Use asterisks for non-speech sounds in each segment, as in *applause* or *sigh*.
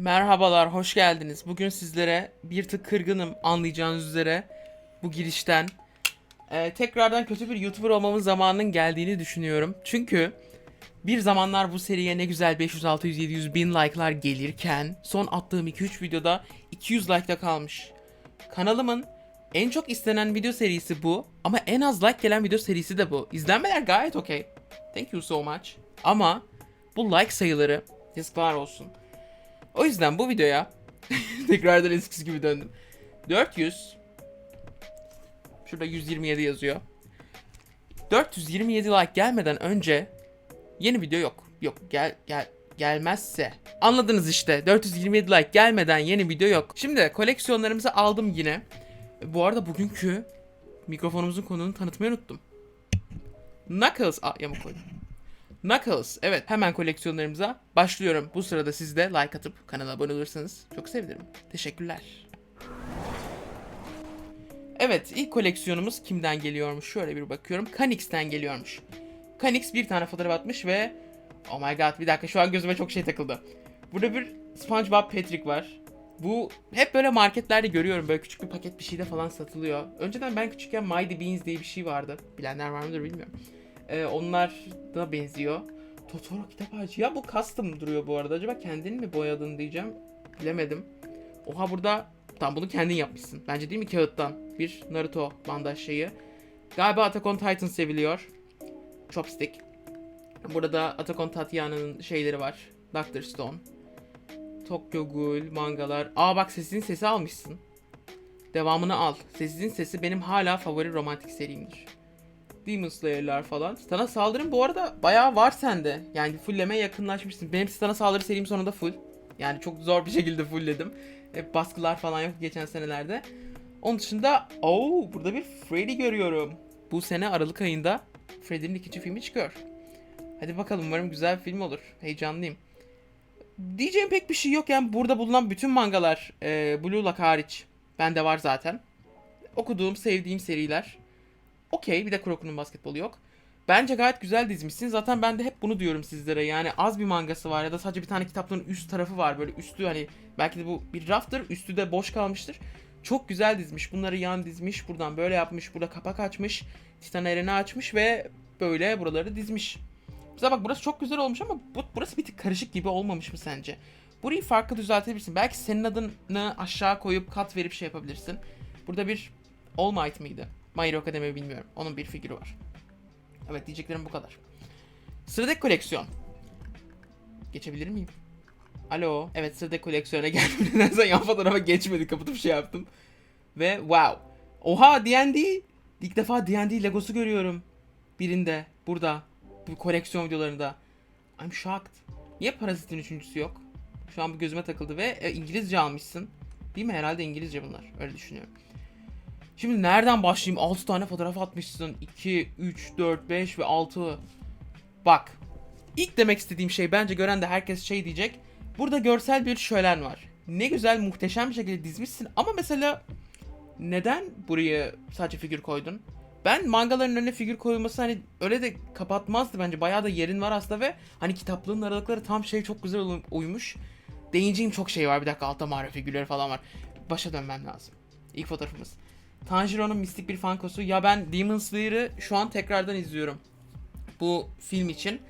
Merhabalar, hoş geldiniz. Bugün sizlere bir tık kırgınım anlayacağınız üzere bu girişten. Ee, tekrardan kötü bir YouTuber olmamın zamanının geldiğini düşünüyorum. Çünkü bir zamanlar bu seriye ne güzel 500, 600, 700 bin like'lar gelirken son attığım 2-3 videoda 200 like'da kalmış. Kanalımın en çok istenen video serisi bu ama en az like gelen video serisi de bu. İzlenmeler gayet okey. Thank you so much. Ama bu like sayıları yazıklar olsun. O yüzden bu videoya *laughs* tekrardan eskisi gibi döndüm. 400 Şurada 127 yazıyor. 427 like gelmeden önce yeni video yok. Yok gel gel gelmezse. Anladınız işte. 427 like gelmeden yeni video yok. Şimdi koleksiyonlarımızı aldım yine. Bu arada bugünkü mikrofonumuzun konuğunu tanıtmayı unuttum. Knuckles. Aa yamuk koydum. Knuckles. Evet hemen koleksiyonlarımıza başlıyorum. Bu sırada siz de like atıp kanala abone olursanız çok sevinirim. Teşekkürler. Evet ilk koleksiyonumuz kimden geliyormuş? Şöyle bir bakıyorum. Kanix'ten geliyormuş. Kanix bir tane fotoğraf atmış ve Oh my god bir dakika şu an gözüme çok şey takıldı. Burada bir SpongeBob Patrick var. Bu hep böyle marketlerde görüyorum böyle küçük bir paket bir şeyde falan satılıyor. Önceden ben küçükken Mighty Beans diye bir şey vardı. Bilenler var mıdır bilmiyorum. Ee, onlar da benziyor. Totoro kitap ağacı. Ya bu custom duruyor bu arada. Acaba kendin mi boyadın diyeceğim. Bilemedim. Oha burada tam bunu kendin yapmışsın. Bence değil mi kağıttan? Bir Naruto bandaj şeyi. Galiba Attack on Titan seviliyor. Chopstick. Burada Attack on Tatiana'nın şeyleri var. Doctor Stone. Tokyo Ghoul, mangalar. Aa bak sesinin sesi almışsın. Devamını al. Sesinin sesi benim hala favori romantik serimdir. Demon Slayer'lar falan. Sana saldırın bu arada bayağı var sende. Yani fulllemeye yakınlaşmışsın. Benim sana saldırı serim sonunda full. Yani çok zor bir şekilde fullledim. Hep baskılar falan yok geçen senelerde. Onun dışında oo burada bir Freddy görüyorum. Bu sene Aralık ayında Freddy'nin ikinci filmi çıkıyor. Hadi bakalım umarım güzel bir film olur. Heyecanlıyım. Diyeceğim pek bir şey yok yani burada bulunan bütün mangalar e, Blue Lock hariç bende var zaten. Okuduğum, sevdiğim seriler. Okey bir de Kuroku'nun basketbolu yok. Bence gayet güzel dizmişsin. Zaten ben de hep bunu diyorum sizlere. Yani az bir mangası var ya da sadece bir tane kitapların üst tarafı var. Böyle üstü hani belki de bu bir raftır. Üstü de boş kalmıştır. Çok güzel dizmiş. Bunları yan dizmiş. Buradan böyle yapmış. Burada kapak açmış. Titan Eren'i açmış ve böyle buraları dizmiş. Bize bak burası çok güzel olmuş ama bu, burası bir tık karışık gibi olmamış mı sence? Burayı farklı düzeltebilirsin. Belki senin adını aşağı koyup kat verip şey yapabilirsin. Burada bir All Might mıydı? My Hero Academy bilmiyorum. Onun bir figürü var. Evet diyeceklerim bu kadar. Sıradaki koleksiyon. Geçebilir miyim? Alo. Evet sıradaki koleksiyona *laughs* geldim. Nedense yan fotoğrafa geçmedi. Kapatıp şey yaptım. Ve wow. Oha D&D. İlk defa D&D legosu görüyorum. Birinde. Burada. Bu koleksiyon videolarında. I'm shocked. Niye Parazit'in üçüncüsü yok? Şu an bu gözüme takıldı ve e, İngilizce almışsın. Değil mi? Herhalde İngilizce bunlar. Öyle düşünüyorum. Şimdi nereden başlayayım? 6 tane fotoğraf atmışsın. 2, 3, 4, 5 ve 6. Bak. İlk demek istediğim şey bence gören de herkes şey diyecek. Burada görsel bir şölen var. Ne güzel muhteşem bir şekilde dizmişsin ama mesela neden buraya sadece figür koydun? Ben mangaların önüne figür koyulması hani öyle de kapatmazdı bence. Bayağı da yerin var aslında ve hani kitaplığın aralıkları tam şey çok güzel uy- uymuş. Değineceğim çok şey var. Bir dakika altta mağara figürleri falan var. Başa dönmem lazım. İlk fotoğrafımız. Tanjiro'nun mistik bir fankosu. Ya ben Demon Slayer'ı şu an tekrardan izliyorum. Bu film için.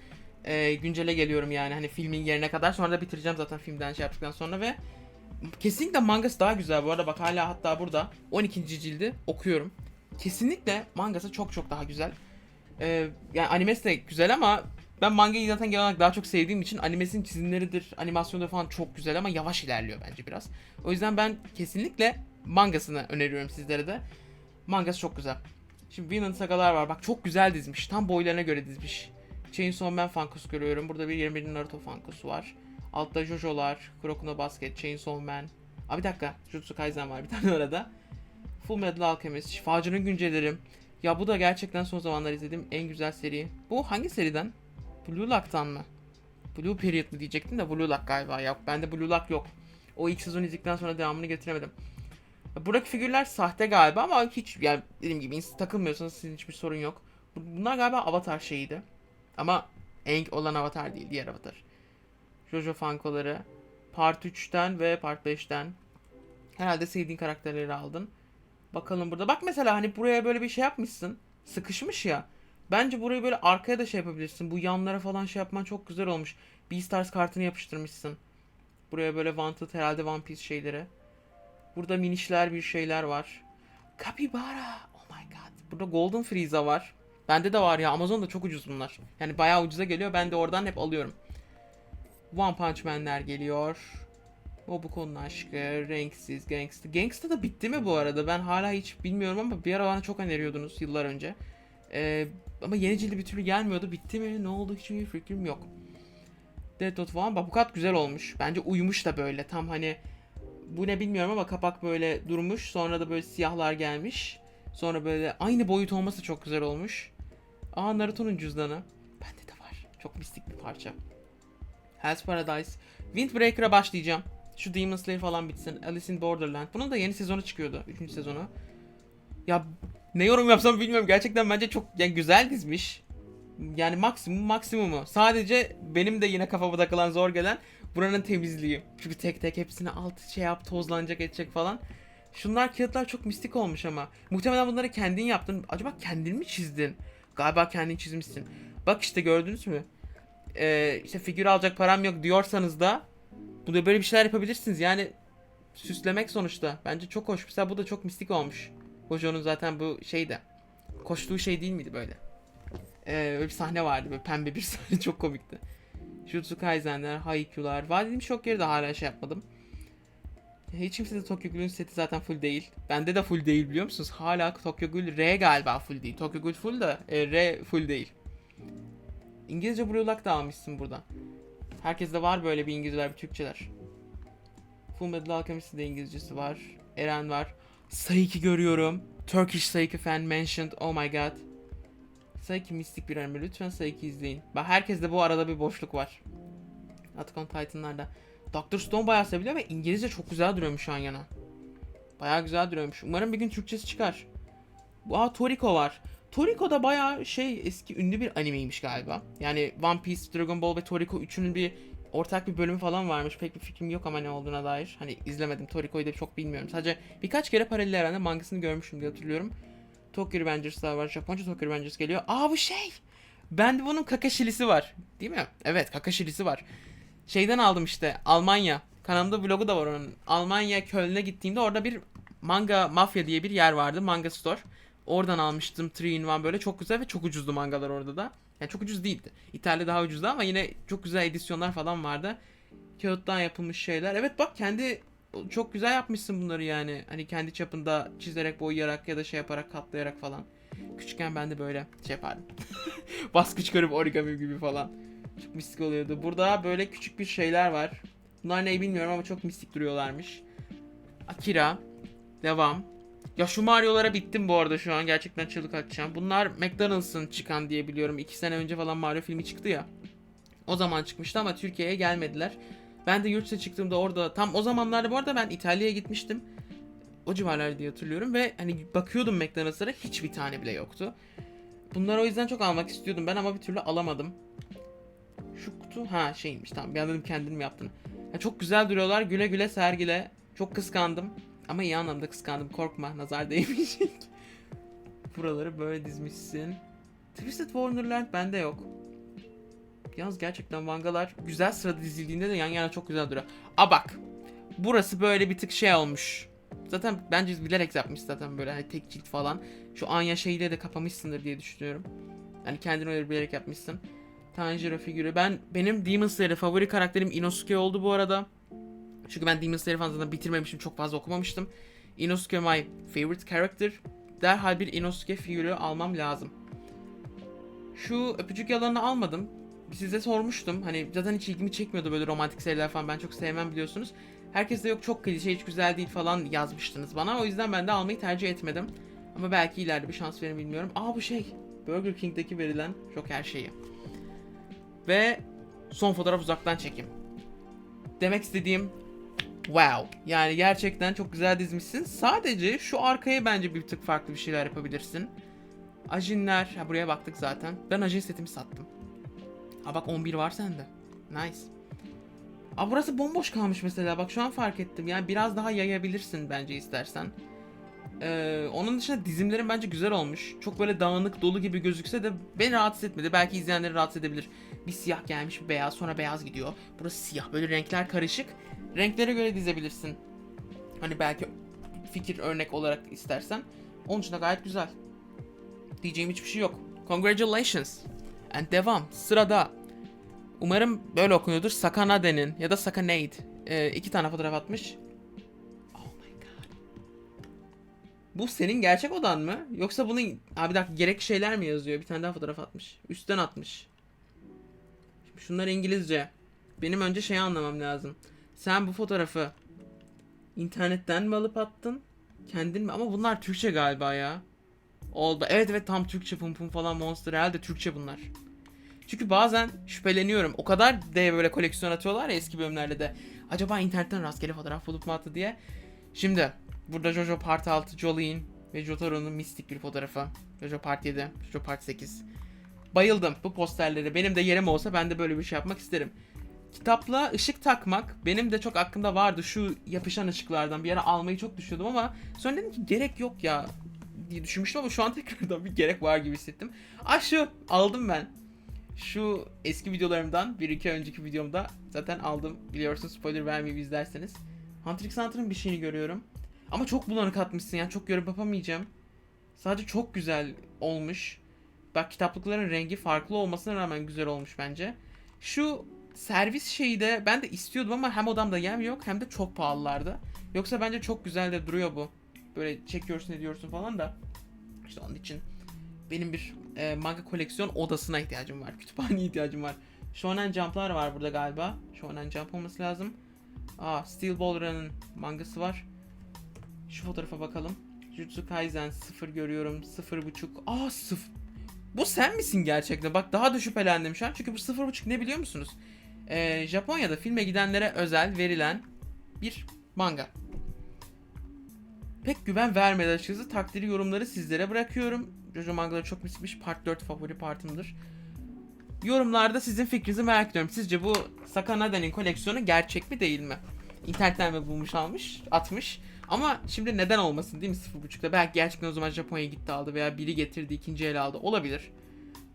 Ee, güncele geliyorum yani hani filmin yerine kadar. Sonra da bitireceğim zaten filmden şey yaptıktan sonra ve kesinlikle mangası daha güzel bu arada. Bak hala hatta burada 12. cildi okuyorum. Kesinlikle mangası çok çok daha güzel. Ee, yani animesi de güzel ama ben mangayı zaten genel olarak daha çok sevdiğim için animesinin çizimleridir, animasyonu falan çok güzel ama yavaş ilerliyor bence biraz. O yüzden ben kesinlikle mangasını öneriyorum sizlere de. Mangası çok güzel. Şimdi Vinland Sagalar var. Bak çok güzel dizmiş. Tam boylarına göre dizmiş. Chainsaw Man fankosu görüyorum. Burada bir 21 Naruto fankosu var. Altta Jojo'lar, Kuroko Basket, Chainsaw Man. Aa bir dakika. Jutsu Kaisen var bir tane *laughs* arada. Full Metal Alchemist, Şifacının Güncellerim. Ya bu da gerçekten son zamanlar izlediğim en güzel seri. Bu hangi seriden? Blue Lock'tan mı? Blue Period mı diyecektim de Blue Lock galiba. Yok bende Blue Lock yok. O ilk sezon izledikten sonra devamını getiremedim. Buradaki figürler sahte galiba ama hiç yani dediğim gibi takılmıyorsanız sizin hiçbir sorun yok. Bu- Bunlar galiba avatar şeyiydi. Ama Aang olan avatar değil, diğer avatar. Jojo Funko'ları. Part 3'ten ve Part 5'ten. Herhalde sevdiğin karakterleri aldın. Bakalım burada. Bak mesela hani buraya böyle bir şey yapmışsın. Sıkışmış ya. Bence burayı böyle arkaya da şey yapabilirsin. Bu yanlara falan şey yapman çok güzel olmuş. Beastars kartını yapıştırmışsın. Buraya böyle Wanted herhalde One Piece şeyleri. Burada minişler bir şeyler var. Capybara. Oh my god. Burada Golden Frieza var. Bende de var ya. Amazon'da çok ucuz bunlar. Yani bayağı ucuza geliyor. Ben de oradan hep alıyorum. One Punch Man'ler geliyor. Mobuko'nun aşkı, Renksiz, Gangsta. Gangsta da bitti mi bu arada? Ben hala hiç bilmiyorum ama bir ara bana çok öneriyordunuz yıllar önce. Ee, ama yeni cildi bir türlü gelmiyordu. Bitti mi? Ne oldu? Hiçbir fikrim yok. Dead Note falan. Babukat güzel olmuş. Bence uyumuş da böyle. Tam hani bu ne bilmiyorum ama kapak böyle durmuş. Sonra da böyle siyahlar gelmiş. Sonra böyle aynı boyut olması çok güzel olmuş. Aa Naruto'nun cüzdanı. Bende de var. Çok mistik bir parça. Hell's Paradise. Windbreaker'a başlayacağım. Şu Demon Slayer falan bitsin. Alice in Borderland. Bunun da yeni sezonu çıkıyordu. Üçüncü sezonu. Ya ne yorum yapsam bilmiyorum. Gerçekten bence çok yani güzel dizmiş. Yani maksimum maksimumu. Sadece benim de yine kafama takılan zor gelen buranın temizliği. Çünkü tek tek hepsini alt şey yap tozlanacak edecek falan. Şunlar kağıtlar çok mistik olmuş ama. Muhtemelen bunları kendin yaptın. Acaba kendin mi çizdin? Galiba kendin çizmişsin. Bak işte gördünüz mü? Ee, işte figür alacak param yok diyorsanız da bu da böyle bir şeyler yapabilirsiniz. Yani süslemek sonuçta. Bence çok hoş. Mesela bu da çok mistik olmuş. Gojo'nun zaten bu şey de. Koştuğu şey değil miydi böyle? Ee, öyle bir sahne vardı böyle pembe bir *laughs* sahne çok komikti. Jutsu Kaisen'ler, Haikyu'lar. Vadediğim şok yeri de hala şey yapmadım. Hiç kimse de Tokyo Ghoul'ün seti zaten full değil. Bende de full değil biliyor musunuz? Hala Tokyo Ghoul R galiba full değil. Tokyo Ghoul full da e, R full değil. İngilizce Blue Lock da almışsın burada. Herkeste var böyle bir İngilizceler, bir Türkçeler. Full Metal Alchemist'in de İngilizcesi var. Eren var. Saiki görüyorum. Turkish Saiki fan mentioned. Oh my god. Saiki mistik bir anime. Lütfen Saiki izleyin. Bak herkeste bu arada bir boşluk var. Attack on Titan'larda. Doctor Stone bayağı seviliyor ve İngilizce çok güzel duruyormuş şu an yana. Bayağı güzel duruyormuş. Umarım bir gün Türkçesi çıkar. Aa Toriko var. Toriko da bayağı şey eski ünlü bir animeymiş galiba. Yani One Piece, Dragon Ball ve Toriko üçünün bir ortak bir bölümü falan varmış. Pek bir fikrim yok ama ne olduğuna dair. Hani izlemedim. Toriko'yu da çok bilmiyorum. Sadece birkaç kere paralel evrende mangasını görmüşüm diye hatırlıyorum. Tokyo Revengers'lar var. Japonca Tokyo Revengers geliyor. Aa bu şey. Bende bunun Kakashi'lisi var. Değil mi? Evet Kakashi'lisi var. Şeyden aldım işte. Almanya. Kanalımda vlogu da var onun. Almanya Köln'e gittiğimde orada bir manga mafya diye bir yer vardı. Manga store. Oradan almıştım 3 in 1 böyle çok güzel ve çok ucuzdu mangalar orada da. Yani çok ucuz değildi. İtalya daha ucuzdu ama yine çok güzel edisyonlar falan vardı. Kağıttan yapılmış şeyler. Evet bak kendi çok güzel yapmışsın bunları yani. Hani kendi çapında çizerek, boyayarak ya da şey yaparak, katlayarak falan. Küçükken ben de böyle şey yapardım. *laughs* Baskı çıkarıp origami gibi falan. Çok mistik oluyordu. Burada böyle küçük bir şeyler var. Bunlar ne bilmiyorum ama çok mistik duruyorlarmış. Akira. Devam. Ya şu Mario'lara bittim bu arada şu an. Gerçekten çığlık atacağım. Bunlar McDonald's'ın çıkan diye biliyorum. 2 sene önce falan Mario filmi çıktı ya. O zaman çıkmıştı ama Türkiye'ye gelmediler. Ben de yurt dışı çıktığımda orada tam o zamanlarda bu arada ben İtalya'ya gitmiştim. O civarlar diye hatırlıyorum ve hani bakıyordum McDonald's'lara hiçbir tane bile yoktu. Bunları o yüzden çok almak istiyordum ben ama bir türlü alamadım. Şu kutu ha şeymiş tamam bir an dedim kendin mi yaptın. Ya çok güzel duruyorlar güle güle sergile. Çok kıskandım. Ama iyi anlamda kıskandım korkma nazar değmeyecek. *laughs* Buraları böyle dizmişsin. Twisted Wonderland bende yok. Yalnız gerçekten mangalar güzel sırada dizildiğinde de yan yana çok güzel duruyor. A bak. Burası böyle bir tık şey olmuş. Zaten bence bilerek yapmış zaten böyle hani tek cilt falan. Şu Anya şeyiyle de kapamışsındır diye düşünüyorum. Yani kendini öyle bilerek yapmışsın. Tanjiro figürü. Ben benim Demon Slayer'de favori karakterim Inosuke oldu bu arada. Çünkü ben Demon Slayer falan zaten bitirmemişim. Çok fazla okumamıştım. Inosuke my favorite character. Derhal bir Inosuke figürü almam lazım. Şu öpücük yalanını almadım. Size sormuştum. Hani zaten hiç ilgimi çekmiyordu böyle romantik seriler falan. Ben çok sevmem biliyorsunuz. Herkes de yok çok klişe hiç güzel değil falan yazmıştınız bana. O yüzden ben de almayı tercih etmedim. Ama belki ileride bir şans verir bilmiyorum. Aa bu şey. Burger King'deki verilen çok her şeyi. Ve son fotoğraf uzaktan çekim. Demek istediğim wow. Yani gerçekten çok güzel dizmişsin. Sadece şu arkaya bence bir tık farklı bir şeyler yapabilirsin. Ajinler, ha buraya baktık zaten. Ben ajin setimi sattım. Ha bak 11 var sende. Nice. Aa burası bomboş kalmış mesela. Bak şu an fark ettim. Yani biraz daha yayabilirsin bence istersen. Ee, onun dışında dizimlerin bence güzel olmuş. Çok böyle dağınık dolu gibi gözükse de beni rahatsız etmedi. Belki izleyenleri rahatsız edebilir. Bir siyah gelmiş bir beyaz sonra beyaz gidiyor. Burası siyah böyle renkler karışık. Renklere göre dizebilirsin. Hani belki fikir örnek olarak istersen. Onun için de gayet güzel. Diyeceğim hiçbir şey yok. Congratulations. And devam. Sırada. Umarım böyle okunuyordur. Sakanade'nin ya da Sakanade. Ee, iki tane fotoğraf atmış. Oh my god. Bu senin gerçek odan mı? Yoksa bunun... Abi bir dakika gerekli şeyler mi yazıyor? Bir tane daha fotoğraf atmış. Üstten atmış. Şimdi şunlar İngilizce. Benim önce şeyi anlamam lazım. Sen bu fotoğrafı internetten mi alıp attın? Kendin mi? Ama bunlar Türkçe galiba ya. Oldu. Evet evet tam Türkçe pum pum falan monster herhalde Türkçe bunlar. Çünkü bazen şüpheleniyorum. O kadar de böyle koleksiyon atıyorlar ya eski bölümlerde de. Acaba internetten rastgele fotoğraf bulup mu attı diye. Şimdi burada Jojo Part 6, Jolene ve Jotaro'nun mistik bir fotoğrafı. Jojo Part 7, Jojo Part 8. Bayıldım bu posterlere. Benim de yerim olsa ben de böyle bir şey yapmak isterim. Kitapla ışık takmak benim de çok aklımda vardı. Şu yapışan ışıklardan bir ara almayı çok düşünüyordum ama sonra dedim ki gerek yok ya diye düşünmüştüm ama şu an *laughs* tekrardan bir gerek var gibi hissettim. Ah şu aldım ben. Şu eski videolarımdan bir iki önceki videomda zaten aldım. Biliyorsun spoiler vermeyeyim izlerseniz. Hunter x Hunter'ın bir şeyini görüyorum. Ama çok bulanık atmışsın yani çok yorum yapamayacağım. Sadece çok güzel olmuş. Bak kitaplıkların rengi farklı olmasına rağmen güzel olmuş bence. Şu servis şeyi de ben de istiyordum ama hem odamda yem yok hem de çok pahalılardı. Yoksa bence çok güzel de duruyor bu. Böyle çekiyorsun ediyorsun falan da. İşte onun için benim bir e, manga koleksiyon odasına ihtiyacım var. *laughs* Kütüphaneye ihtiyacım var. Shonen Jump'lar var burada galiba. Shonen Jump olması lazım. Aa Steel Ball Run'ın mangası var. Şu fotoğrafa bakalım. Jujutsu Kaisen 0 görüyorum. 0.5. Aa 0. Bu sen misin gerçekten? Bak daha da şüphelendim şu an. Çünkü bu 0.5 ne biliyor musunuz? Ee, Japonya'da filme gidenlere özel verilen bir manga. Pek güven vermedi açıkçası. Takdiri yorumları sizlere bırakıyorum. Jojo mangaları çok mismiş. Part 4 favori partımdır. Yorumlarda sizin fikrinizi merak ediyorum. Sizce bu Sakanade'nin koleksiyonu gerçek mi değil mi? İnternetten mi bulmuş almış, atmış. Ama şimdi neden olmasın değil mi 0.5'da? Belki gerçekten o zaman Japonya'ya gitti aldı veya biri getirdi ikinci el aldı. Olabilir.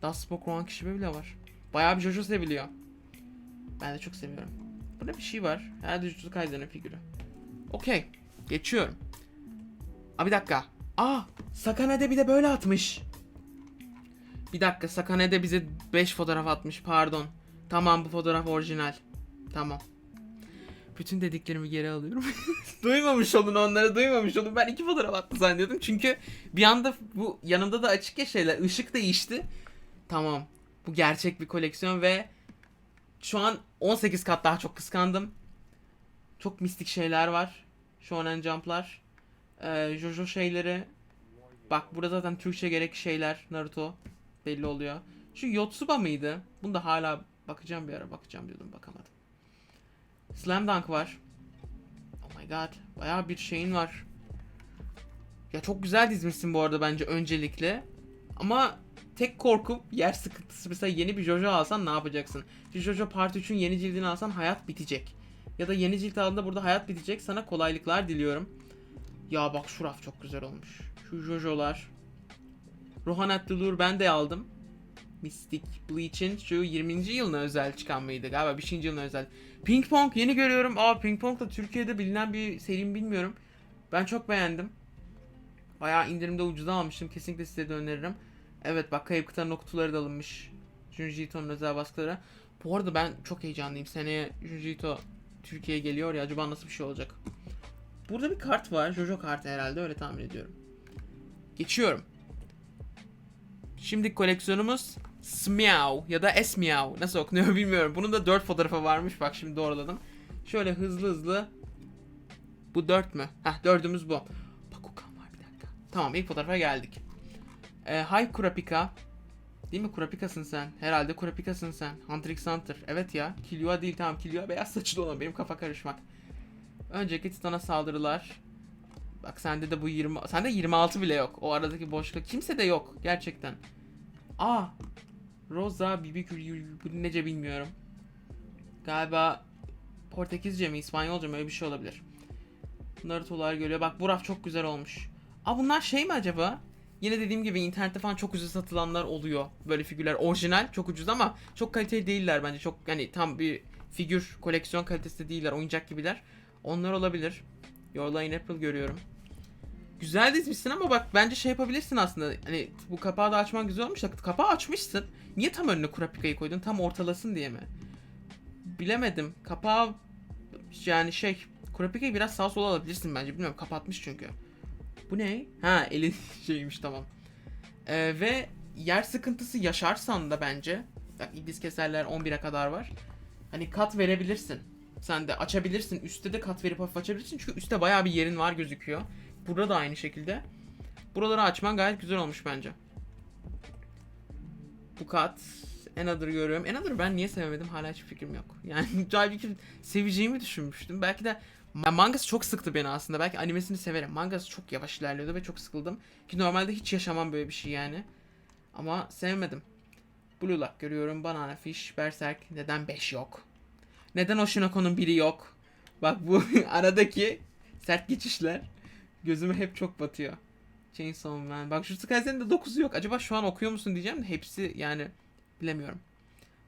Daspoke Rohan kişi bile var. Bayağı bir Jojo seviliyor. Ben de çok seviyorum. Burada bir şey var. Herhalde Jujutsu Kaisen'in figürü. Okey. Geçiyorum. Aa bir dakika. Aa Sakanade bir de böyle atmış. Bir dakika Sakanade bize 5 fotoğraf atmış pardon. Tamam bu fotoğraf orijinal. Tamam. Bütün dediklerimi geri alıyorum. *laughs* duymamış olun onları duymamış olun. Ben iki fotoğraf attı zannediyordum. Çünkü bir anda bu yanımda da açık ya şeyler. ışık değişti. Tamam. Bu gerçek bir koleksiyon ve şu an 18 kat daha çok kıskandım. Çok mistik şeyler var. Shonen Jump'lar. Ee, Jojo şeyleri. Bak burada zaten Türkçe gerek şeyler. Naruto. Belli oluyor. Şu Yotsuba mıydı? Bunu da hala bakacağım bir ara bakacağım diyordum bakamadım. Slam Dunk var. Oh my god. Bayağı bir şeyin var. Ya çok güzel dizmişsin bu arada bence öncelikle. Ama tek korkum yer sıkıntısı. Mesela yeni bir Jojo alsan ne yapacaksın? Şu Jojo Part 3'ün yeni cildini alsan hayat bitecek. Ya da yeni cilt aldığında burada hayat bitecek. Sana kolaylıklar diliyorum. Ya bak şu raf çok güzel olmuş. Şu Jojo'lar. Rohanat Dulur ben de aldım. Mystic Bleach'in şu 20. yılına özel çıkan mıydı? Galiba 5. yılına özel. Ping Pong yeni görüyorum. Aa Ping Pong da Türkiye'de bilinen bir seri mi bilmiyorum. Ben çok beğendim. Bayağı indirimde ucuza almıştım. Kesinlikle size de öneririm. Evet bak Kayıp Kıtanın kutuları da alınmış. Junji Ito'nun özel baskıları. Bu arada ben çok heyecanlıyım. Seneye Junji Ito Türkiye'ye geliyor ya. Acaba nasıl bir şey olacak? Burada bir kart var. Jojo kartı herhalde öyle tahmin ediyorum. Geçiyorum. Şimdi koleksiyonumuz Smeow ya da Esmeow nasıl okunuyor *laughs* bilmiyorum. Bunun da 4 fotoğrafı varmış. Bak şimdi doğruladım. Şöyle hızlı hızlı. Bu 4 mü? Heh dördümüz bu. Bakugan var bir dakika. Tamam ilk fotoğrafa geldik. Ee, Hi Kurapika. Değil mi Kurapika'sın sen? Herhalde Kurapika'sın sen. Hunter x Hunter. Evet ya. Killua değil tamam Killua beyaz saçlı olan benim kafa karışmak. Önceki Titan'a saldırılar. Bak sende de bu 20 sende 26 bile yok. O aradaki boşluk kimse de yok gerçekten. Aa. Rosa BB bu nece bilmiyorum. Galiba Portekizce mi İspanyolca mı öyle bir şey olabilir. Naruto'lar geliyor. Bak bu raf çok güzel olmuş. Aa bunlar şey mi acaba? Yine dediğim gibi internette falan çok ucuz satılanlar oluyor. Böyle figürler orijinal çok ucuz ama çok kaliteli değiller bence. Çok hani tam bir figür koleksiyon kalitesinde değiller. Oyuncak gibiler. Onlar olabilir. Line April görüyorum. Güzel dizmişsin ama bak bence şey yapabilirsin aslında. Hani bu kapağı da açman güzel olmuş da kapağı açmışsın. Niye tam önüne Kurapika'yı koydun? Tam ortalasın diye mi? Bilemedim. Kapağı yani şey Kurapika'yı biraz sağ sola alabilirsin bence. Bilmiyorum kapatmış çünkü. Bu ne? Ha elin *laughs* şeymiş tamam. Ee, ve yer sıkıntısı yaşarsan da bence bak iblis keserler 11'e kadar var. Hani kat verebilirsin. Sen de açabilirsin. Üstte de kat verip hafif açabilirsin. Çünkü üstte bayağı bir yerin var gözüküyor. Burada da aynı şekilde. Buraları açman gayet güzel olmuş bence. Bu kat. Another görüyorum. Another ben niye sevemedim hala hiçbir fikrim yok. *laughs* Yani halbuki seveceğimi düşünmüştüm. Belki de Ma- mangası çok sıktı beni aslında. Belki animesini severim. Mangası çok yavaş ilerliyordu ve çok sıkıldım. Ki normalde hiç yaşamam böyle bir şey yani. Ama sevmedim. Blue Lock görüyorum. Banana Fish, Berserk. Neden 5 yok? Neden Oshinoko'nun biri yok? Bak bu *laughs* aradaki sert geçişler gözüme hep çok batıyor. Chainsaw Man. Bak şu Skyzen'in de 9'u yok. Acaba şu an okuyor musun diyeceğim de hepsi yani bilemiyorum.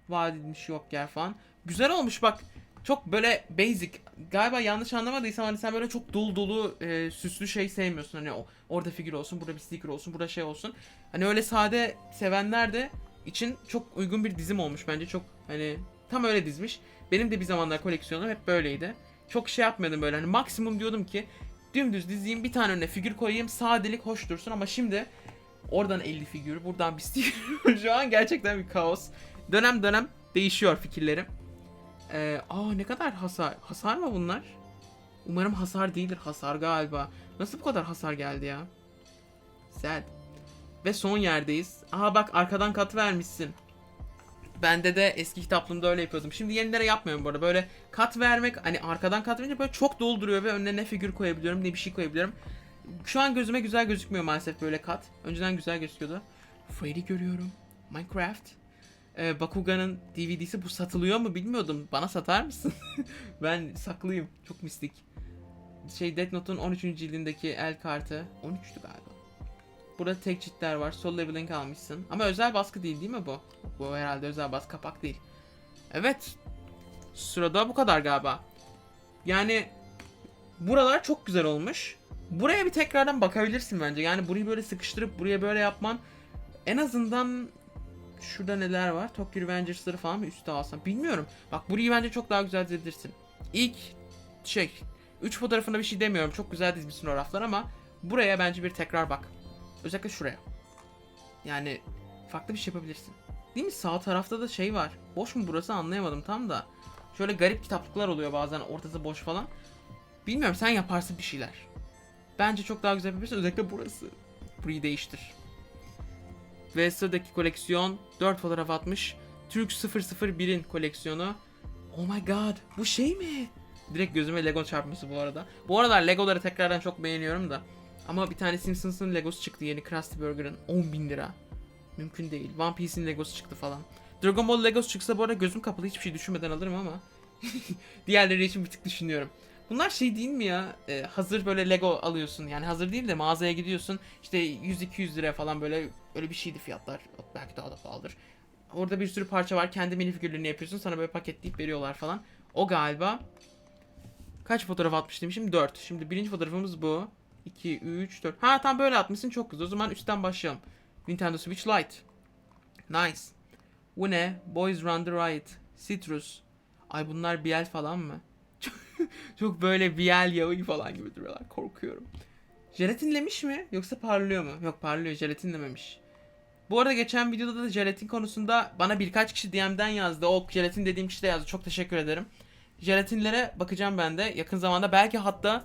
Vaat edilmiş yok yer falan. Güzel olmuş bak. Çok böyle basic. Galiba yanlış anlamadıysam hani sen böyle çok dolu dolu e, süslü şey sevmiyorsun. Hani o, orada figür olsun, burada bir sticker olsun, burada şey olsun. Hani öyle sade sevenler de için çok uygun bir dizim olmuş bence. Çok hani tam öyle dizmiş. Benim de bir zamanlar koleksiyonum hep böyleydi. Çok şey yapmadım böyle hani maksimum diyordum ki dümdüz dizeyim bir tane önüne figür koyayım sadelik hoş dursun ama şimdi oradan 50 figür buradan bir sticker *laughs* şu an gerçekten bir kaos. Dönem dönem değişiyor fikirlerim. Ee, aa ne kadar hasar hasar mı bunlar? Umarım hasar değildir hasar galiba. Nasıl bu kadar hasar geldi ya? Sad. Ve son yerdeyiz. Aha bak arkadan kat vermişsin. Bende de eski kitaplığımda öyle yapıyordum. Şimdi yenilere yapmıyorum bu arada. Böyle kat vermek hani arkadan kat verince böyle çok dolduruyor ve önüne ne figür koyabiliyorum ne bir şey koyabiliyorum. Şu an gözüme güzel gözükmüyor maalesef böyle kat. Önceden güzel gözüküyordu. Freddy görüyorum. Minecraft. Ee, Bakugan'ın DVD'si bu satılıyor mu bilmiyordum. Bana satar mısın? *laughs* ben saklıyım. Çok mistik. Şey Death Note'un 13. cildindeki el kartı. 13'tü galiba. Burada tek ciltler var. Sol leveling almışsın. Ama özel baskı değil değil mi bu? Bu herhalde özel baskı kapak değil. Evet. Sırada bu kadar galiba. Yani buralar çok güzel olmuş. Buraya bir tekrardan bakabilirsin bence. Yani burayı böyle sıkıştırıp buraya böyle yapman en azından şurada neler var? Tokyo Revengers'ları falan mı üstte alsam bilmiyorum. Bak burayı bence çok daha güzel dizdirsin. İlk şey 3 fotoğrafında bir şey demiyorum. Çok güzel dizmişsin o raflar ama buraya bence bir tekrar bak. Özellikle şuraya. Yani farklı bir şey yapabilirsin. Değil mi? Sağ tarafta da şey var. Boş mu burası anlayamadım tam da. Şöyle garip kitaplıklar oluyor bazen ortası boş falan. Bilmiyorum sen yaparsın bir şeyler. Bence çok daha güzel yapabilirsin. Özellikle burası. Burayı değiştir. Ve sıradaki koleksiyon 4 fotoğraf atmış. Türk 001'in koleksiyonu. Oh my god bu şey mi? Direkt gözüme Lego çarpması bu arada. Bu aralar Legoları tekrardan çok beğeniyorum da. Ama bir tane Simpsons'ın Legosu çıktı yeni Krusty Burger'ın 10 bin lira. Mümkün değil. One Piece'in Legosu çıktı falan. Dragon Ball Legosu çıksa bu arada gözüm kapalı hiçbir şey düşünmeden alırım ama. *laughs* Diğerleri için bir tık düşünüyorum. Bunlar şey değil mi ya? Ee, hazır böyle Lego alıyorsun. Yani hazır değil de mağazaya gidiyorsun. İşte 100-200 lira falan böyle öyle bir şeydi fiyatlar. Belki daha da pahalıdır. Orada bir sürü parça var. Kendi minifigürlerini yapıyorsun. Sana böyle paketleyip veriyorlar falan. O galiba. Kaç fotoğraf atmış demişim? 4. Şimdi birinci fotoğrafımız bu. 2, 3, 4. Ha tam böyle atmışsın çok güzel. O zaman üstten başlayalım. Nintendo Switch Lite. Nice. Bu ne? Boys Run the Riot. Citrus. Ay bunlar Biel falan mı? *laughs* Çok böyle Biel yağı falan gibi duruyorlar. Korkuyorum. Jelatinlemiş mi? Yoksa parlıyor mu? Yok parlıyor. Jelatinlememiş. Bu arada geçen videoda da jelatin konusunda bana birkaç kişi DM'den yazdı. O jelatin dediğim kişi de yazdı. Çok teşekkür ederim. Jelatinlere bakacağım ben de. Yakın zamanda belki hatta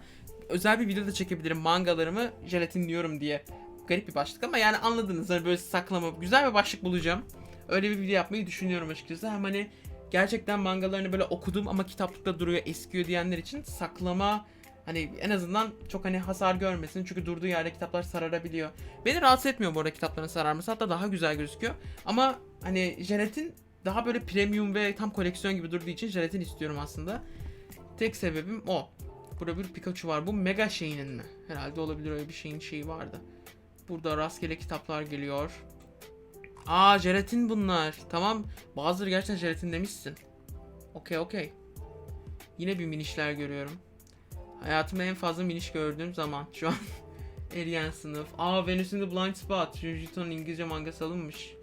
özel bir video da çekebilirim. Mangalarımı jelatinliyorum diye. Garip bir başlık ama yani anladınız. Hani böyle saklama. Güzel bir başlık bulacağım. Öyle bir video yapmayı düşünüyorum açıkçası. Hem hani gerçekten mangalarını böyle okudum ama kitaplıkta duruyor eskiyor diyenler için saklama hani en azından çok hani hasar görmesin çünkü durduğu yerde kitaplar sararabiliyor. Beni rahatsız etmiyor bu arada kitapların sararması hatta daha güzel gözüküyor. Ama hani jelatin daha böyle premium ve tam koleksiyon gibi durduğu için jelatin istiyorum aslında. Tek sebebim o. Burada bir Pikachu var. Bu mega şeyinin mi? Herhalde olabilir öyle bir şeyin şeyi vardı. Burada rastgele kitaplar geliyor. Aa jelatin bunlar. Tamam. Bazıları gerçekten jelatin demişsin. Okey okey. Yine bir minişler görüyorum. Hayatımda en fazla miniş gördüğüm zaman şu an. *laughs* Eriyen sınıf. Aa Venus in the Blind Spot. Junji Ito'nun İngilizce mangası alınmış.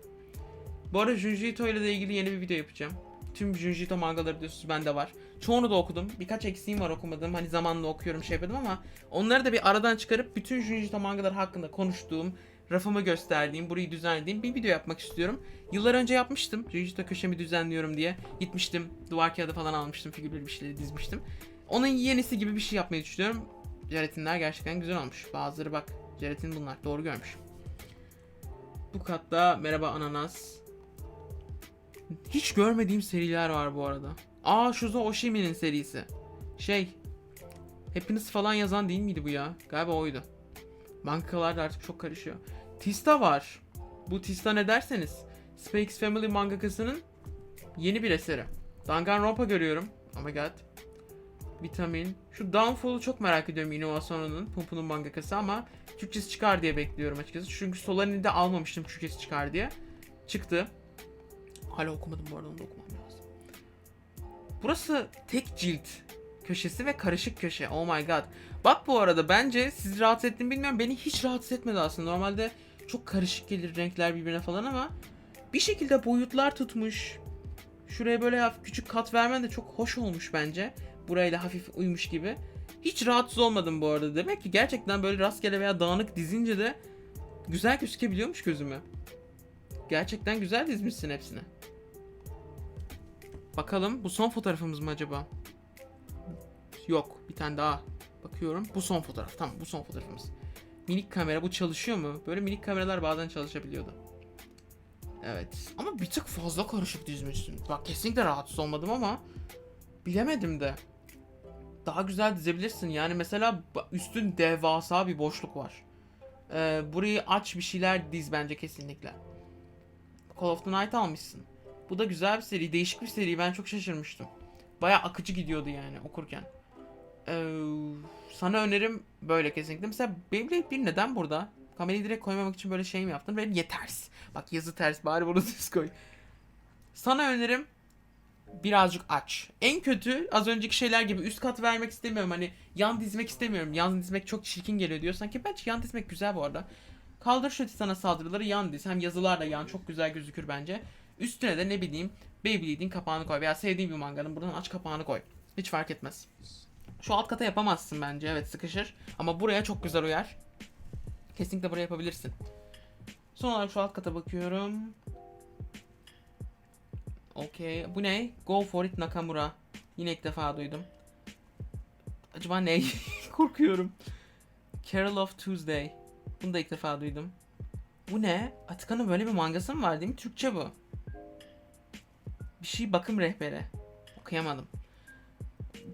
Bu arada Junji Ito ile ilgili yeni bir video yapacağım. Tüm Junji Ito mangaları biliyorsunuz bende var. Çoğunu da okudum. Birkaç eksiğim var okumadığım. Hani zamanla okuyorum şey yapıyordum ama onları da bir aradan çıkarıp bütün Junji Ito mangaları hakkında konuştuğum, rafımı gösterdiğim, burayı düzenlediğim bir video yapmak istiyorum. Yıllar önce yapmıştım. Junji Ito köşemi düzenliyorum diye. Gitmiştim. Duvar kağıdı falan almıştım. Figürleri bir şeyleri dizmiştim. Onun yenisi gibi bir şey yapmayı düşünüyorum. Jelatinler gerçekten güzel olmuş. Bazıları bak. Jelatin bunlar. Doğru görmüş. Bu katta merhaba ananas. Hiç görmediğim seriler var bu arada. Aa Shuzo Oshimi'nin serisi. Şey. Hepiniz falan yazan değil miydi bu ya? Galiba oydu. Bankalar da artık çok karışıyor. Tista var. Bu Tista ne derseniz. Spakes Family mangakasının yeni bir eseri. Danganronpa görüyorum. Oh my god. Vitamin. Şu Downfall'u çok merak ediyorum Innovation'un, Pumpu'nun mangakası ama Türkçesi çıkar diye bekliyorum açıkçası. Çünkü Solani'de de almamıştım Türkçesi çıkar diye. Çıktı. Hala okumadım bu arada onu da okumam lazım. Burası tek cilt köşesi ve karışık köşe. Oh my god. Bak bu arada bence sizi rahatsız ettim bilmiyorum. Beni hiç rahatsız etmedi aslında. Normalde çok karışık gelir renkler birbirine falan ama bir şekilde boyutlar tutmuş. Şuraya böyle hafif küçük kat vermen de çok hoş olmuş bence. Burayla hafif uymuş gibi. Hiç rahatsız olmadım bu arada. Demek ki gerçekten böyle rastgele veya dağınık dizince de güzel gözükebiliyormuş gözüme. Gerçekten güzel dizmişsin hepsini. Bakalım bu son fotoğrafımız mı acaba? Yok bir tane daha. Bakıyorum. Bu son fotoğraf. Tamam bu son fotoğrafımız. Minik kamera bu çalışıyor mu? Böyle minik kameralar bazen çalışabiliyordu. Evet. Ama bir tık fazla karışık dizmişsin. Bak kesinlikle rahatsız olmadım ama bilemedim de. Daha güzel dizebilirsin. Yani mesela üstün devasa bir boşluk var. Ee, burayı aç bir şeyler diz bence kesinlikle. Call of the Night almışsın. Bu da güzel bir seri. Değişik bir seri. Ben çok şaşırmıştım. Baya akıcı gidiyordu yani okurken. Ee, sana önerim böyle kesinlikle. Mesela Beyblade 1 neden burada? Kamerayı direkt koymamak için böyle şey mi yaptın? Benim yeters. Bak yazı ters bari bunu *laughs* düz koy. Sana önerim birazcık aç. En kötü az önceki şeyler gibi üst kat vermek istemiyorum. Hani yan dizmek istemiyorum. Yan dizmek çok çirkin geliyor diyorsan ki bence yan dizmek güzel bu arada. Kaldır şu titana saldırıları yan diz. Hem yazılar da yan çok güzel gözükür bence. Üstüne de ne bileyim Beyblade'in kapağını koy veya sevdiğin bir manganın buradan aç kapağını koy. Hiç fark etmez. Şu alt kata yapamazsın bence. Evet sıkışır. Ama buraya çok güzel uyar. Kesinlikle buraya yapabilirsin. Son olarak şu alt kata bakıyorum. Okey. Bu ne? Go for it Nakamura. Yine ilk defa duydum. Acaba ne? *laughs* Korkuyorum. Carol of Tuesday. Bunu da ilk defa duydum. Bu ne? Atakan'ın böyle bir mangası mı var değil mi? Türkçe bu. Bir şey bakım rehberi. Okuyamadım.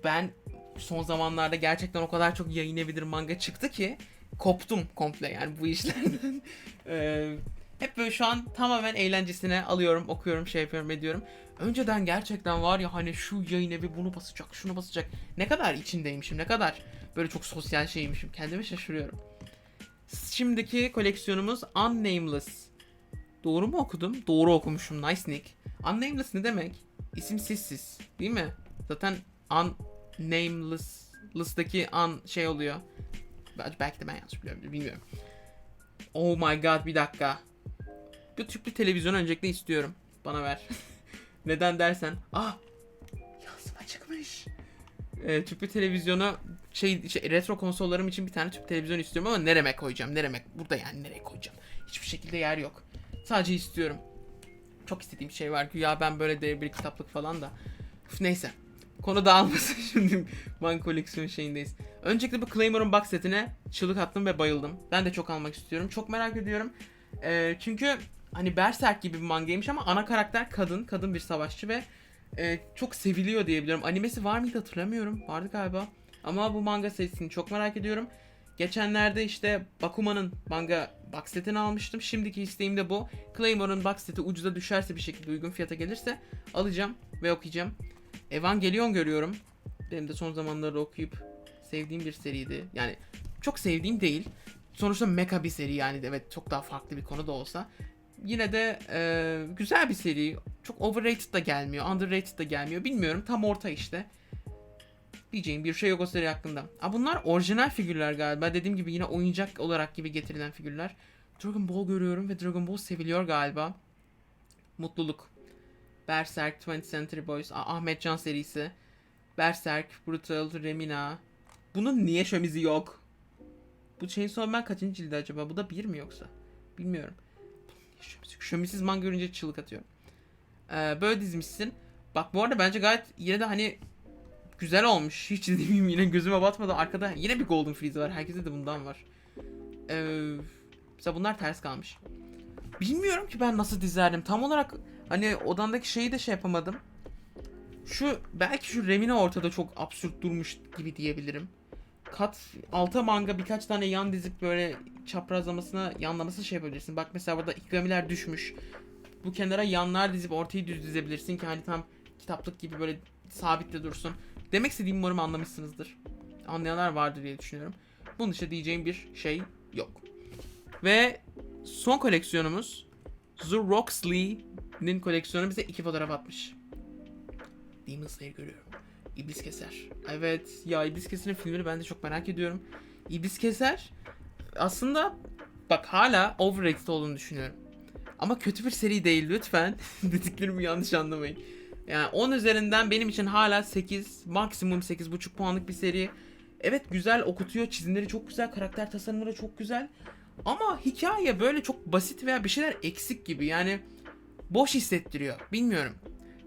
Ben son zamanlarda gerçekten o kadar çok yayın evidir manga çıktı ki koptum komple yani bu işlerden. *laughs* Ee, hep böyle şu an tamamen eğlencesine alıyorum, okuyorum, şey yapıyorum, ediyorum. Önceden gerçekten var ya hani şu yayın evi bunu basacak, şunu basacak. Ne kadar içindeymişim, ne kadar böyle çok sosyal şeymişim. Kendime şaşırıyorum. Şimdiki koleksiyonumuz Unnameless. Doğru mu okudum? Doğru okumuşum. Nice nick. Unnameless ne demek? İsimsizsiz. Değil mi? Zaten Unnameless list'taki un şey oluyor. Belki de ben yanlış biliyorum. Bilmiyorum. Oh my god bir dakika. Bu tüplü televizyon öncelikle istiyorum. Bana ver. *laughs* Neden dersen. Ah! Yazma çıkmış. Ee, tüplü televizyonu şey, şey retro konsollarım için bir tane tüp televizyon istiyorum ama nereme koyacağım? Nereme? Burada yani nereye koyacağım? Hiçbir şekilde yer yok. Sadece istiyorum. Çok istediğim şey var. Güya ben böyle dev bir kitaplık falan da. Üf, neyse. Konu dağılmasın *laughs* şimdi man koleksiyon şeyindeyiz. Öncelikle bu Claymore'un box setine çığlık attım ve bayıldım. Ben de çok almak istiyorum. Çok merak ediyorum. Ee, çünkü hani Berserk gibi bir mangaymış ama ana karakter kadın. Kadın bir savaşçı ve e, çok seviliyor diyebiliyorum. Animesi var mıydı hatırlamıyorum. Vardı galiba. Ama bu manga serisini çok merak ediyorum. Geçenlerde işte Bakuman'ın manga box setini almıştım. Şimdiki isteğim de bu. Claymore'un box seti ucuza düşerse bir şekilde uygun fiyata gelirse alacağım ve okuyacağım. Evangelion görüyorum. Benim de son zamanlarda okuyup sevdiğim bir seriydi. Yani çok sevdiğim değil. Sonuçta mecha bir seri yani evet çok daha farklı bir konu da olsa. Yine de e, güzel bir seri. Çok overrated da gelmiyor, underrated da gelmiyor. Bilmiyorum tam orta işte. Diyeceğim bir şey yok o seri hakkında. Aa, bunlar orijinal figürler galiba. Dediğim gibi yine oyuncak olarak gibi getirilen figürler. Dragon Ball görüyorum ve Dragon Ball seviliyor galiba. Mutluluk. Berserk, 20th Century Boys, Ah- Ahmet Can serisi. Berserk, Brutal, Remina. Bunun niye şömizi yok? Bu Chainsaw Man kaçıncı cildi acaba? Bu da bir mi yoksa? Bilmiyorum. Şömisiz, şömisiz manga görünce çığlık atıyorum. Ee, böyle dizmişsin. Bak bu arada bence gayet yine de hani güzel olmuş. Hiç dediğim yine gözüme batmadı. Arkada yine bir Golden Freeze var. Herkese de bundan var. Ee, mesela bunlar ters kalmış. Bilmiyorum ki ben nasıl dizerdim. Tam olarak hani odandaki şeyi de şey yapamadım. Şu belki şu Remina ortada çok absürt durmuş gibi diyebilirim. Kat alta manga birkaç tane yan dizip böyle çaprazlamasına yanlamasına şey yapabilirsin. Bak mesela burada ikigamiler düşmüş. Bu kenara yanlar dizip ortayı düz dizebilirsin ki hani tam kitaplık gibi böyle sabitle dursun. Demek istediğimi umarım anlamışsınızdır. Anlayanlar vardır diye düşünüyorum. Bunun dışında diyeceğim bir şey yok. Ve son koleksiyonumuz Zur Roxley'nin koleksiyonu bize iki fotoğraf atmış. Demon Slayer görüyorum. İblis Keser. Evet ya İblis Keser'in filmini ben de çok merak ediyorum. İblis Keser aslında bak hala overrated olduğunu düşünüyorum. Ama kötü bir seri değil lütfen. *laughs* Dediklerimi yanlış anlamayın. Yani 10 üzerinden benim için hala 8, maksimum 8.5 puanlık bir seri. Evet güzel okutuyor, çizimleri çok güzel, karakter tasarımları çok güzel. Ama hikaye böyle çok basit veya bir şeyler eksik gibi. Yani boş hissettiriyor. Bilmiyorum.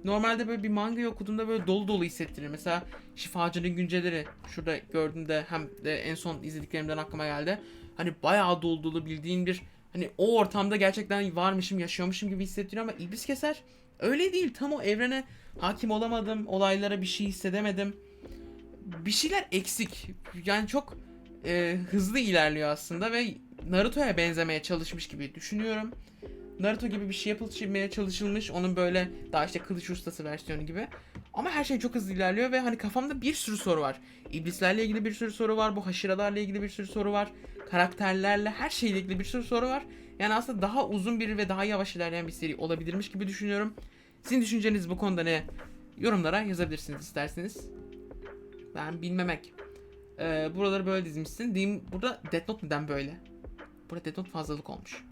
Normalde böyle bir manga okuduğumda böyle dolu dolu hissettirir. Mesela Şifacının Günceleri şurada gördüğümde hem de en son izlediklerimden aklıma geldi. Hani bayağı dolu dolu bildiğin bir hani o ortamda gerçekten varmışım, yaşıyormuşum gibi hissettiriyor ama İblis Keser öyle değil. Tam o evrene hakim olamadım. Olaylara bir şey hissedemedim. Bir şeyler eksik. Yani çok e, hızlı ilerliyor aslında ve Naruto'ya benzemeye çalışmış gibi düşünüyorum. Naruto gibi bir şey yapılmaya çalışılmış. Onun böyle daha işte kılıç ustası versiyonu gibi. Ama her şey çok hızlı ilerliyor ve hani kafamda bir sürü soru var. İblislerle ilgili bir sürü soru var. Bu haşiralarla ilgili bir sürü soru var. Karakterlerle her şeyle ilgili bir sürü soru var. Yani aslında daha uzun bir ve daha yavaş ilerleyen bir seri olabilirmiş gibi düşünüyorum. Sizin düşünceniz bu konuda ne? Yorumlara yazabilirsiniz isterseniz. Ben bilmemek. Ee, buraları böyle dizmişsin. Diyeyim, burada Death Note neden böyle? Burada Death Note fazlalık olmuş.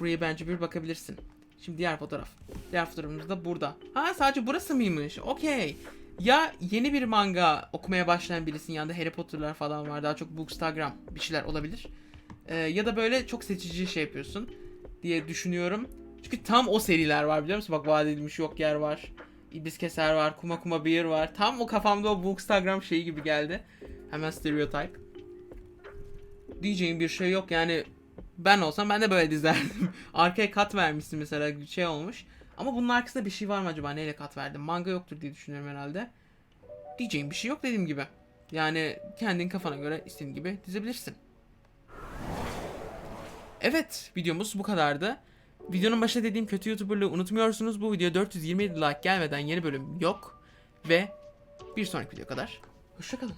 Buraya bence bir bakabilirsin. Şimdi diğer fotoğraf. Diğer fotoğrafımız da burada. Ha sadece burası mıymış? Okey. Ya yeni bir manga okumaya başlayan birisinin yanında Harry Potter'lar falan var. Daha çok Bookstagram bir şeyler olabilir. Ee, ya da böyle çok seçici şey yapıyorsun diye düşünüyorum. Çünkü tam o seriler var biliyor musun? Bak vaat edilmiş yok yer var. İblis Keser var. Kuma Kuma Beer var. Tam o kafamda o Bookstagram şeyi gibi geldi. Hemen stereotype. Diyeceğim bir şey yok yani ben olsam ben de böyle dizerdim. *laughs* Arkaya kat vermişsin mesela şey olmuş. Ama bunun arkasında bir şey var mı acaba? Neyle kat verdim? Manga yoktur diye düşünüyorum herhalde. Diyeceğim bir şey yok dediğim gibi. Yani kendin kafana göre istediğin gibi dizebilirsin. Evet videomuz bu kadardı. Videonun başında dediğim kötü YouTuber'lığı unutmuyorsunuz. Bu video 427 like gelmeden yeni bölüm yok. Ve bir sonraki video kadar. Hoşçakalın.